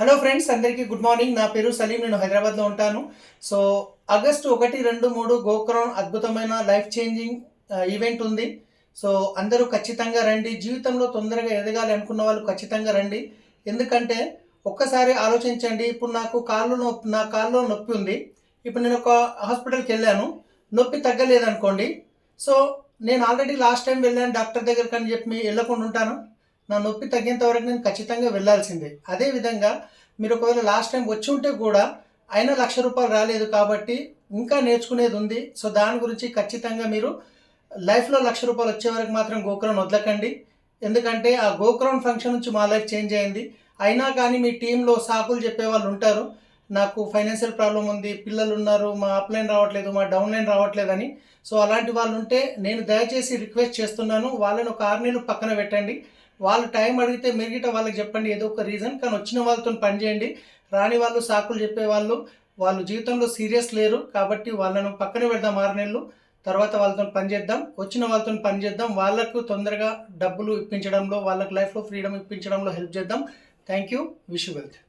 Hello friends అందరికీ good morning. నా పేరు సలీం నేను హైదరాబాద్లో ఉంటాను. సో ఆగస్టు ఒకటి రెండు మూడు గోకరం అద్భుతమైన లైఫ్ చేంజింగ్ ఈవెంట్ ఉంది. సో అందరూ ఖచ్చితంగా రండి. జీవితంలో తొందరగా ఎదగాలి అనుకున్న వాళ్ళు ఖచ్చితంగా రండి. ఎందుకంటే ఒక్కసారి ఆలోచించండి. ఇప్పుడు నాకు కాళ్ళు నొప్పి నా కాళ్ళలో నొప్పి ఉంది. ఇప్పుడు నేను ఒక హాస్పిటల్కి వెళ్ళాను. నొప్పి తగ్గలేదనుకోండి. సో నేను ఆల్రెడీ లాస్ట్ టైం వెళ్ళాను. డాక్టర్ దగ్గరికి అని చెప్పి వెళ్ళకుండా ఉంటాను. నా నొప్పి తగ్గేంత వరకు నేను ఖచ్చితంగా వెళ్ళాల్సిందే. అదేవిధంగా మీరు ఒకవేళ లాస్ట్ టైం వచ్చి ఉంటే కూడా అయినా లక్ష రూపాయలు రాలేదు కాబట్టి ఇంకా నేర్చుకునేది ఉంది. సో దాని గురించి ఖచ్చితంగా మీరు లైఫ్లో లక్ష రూపాయలు వచ్చే వరకు మాత్రం గోకురం వదలకండి. ఎందుకంటే ఆ గోకురం ఫంక్షన్ నుంచి మా లైఫ్ చేంజ్ అయింది. అయినా కానీ మీ టీంలో సాకులు చెప్పే వాళ్ళు ఉంటారు. నాకు ఫైనాన్షియల్ ప్రాబ్లం ఉంది పిల్లలు ఉన్నారు మా అప్లైన్ రావట్లేదు మా డౌన్లైన్ రావట్లేదని రావట్లేదు అని. సో అలాంటి వాళ్ళు ఉంటే నేను దయచేసి రిక్వెస్ట్ చేస్తున్నాను. వాళ్ళని ఒక ఆరు నెలలు పక్కన పెట్టండి. వాళ్ళు టైం అడిగితే మెరిగిట వాళ్ళకి చెప్పండి ఏదో ఒక రీజన్ కానీ వచ్చిన వాళ్ళతో పని చేయండి. రాని వాళ్ళు సాకులు చెప్పేవాళ్ళు వాళ్ళు జీవితంలో సీరియస్ లేరు కాబట్టి వాళ్ళను పక్కన పెడదాం ఆరు నెలలు. తర్వాత వాళ్ళతో పని చేద్దాం. వచ్చిన వాళ్ళతో పని చేద్దాం. వాళ్ళకు తొందరగా డబ్బులు ఇప్పించడంలో వాళ్ళకి లైఫ్లో ఫ్రీడమ్ ఇప్పించడంలో హెల్ప్ చేద్దాం. Thank you. Wish wealth.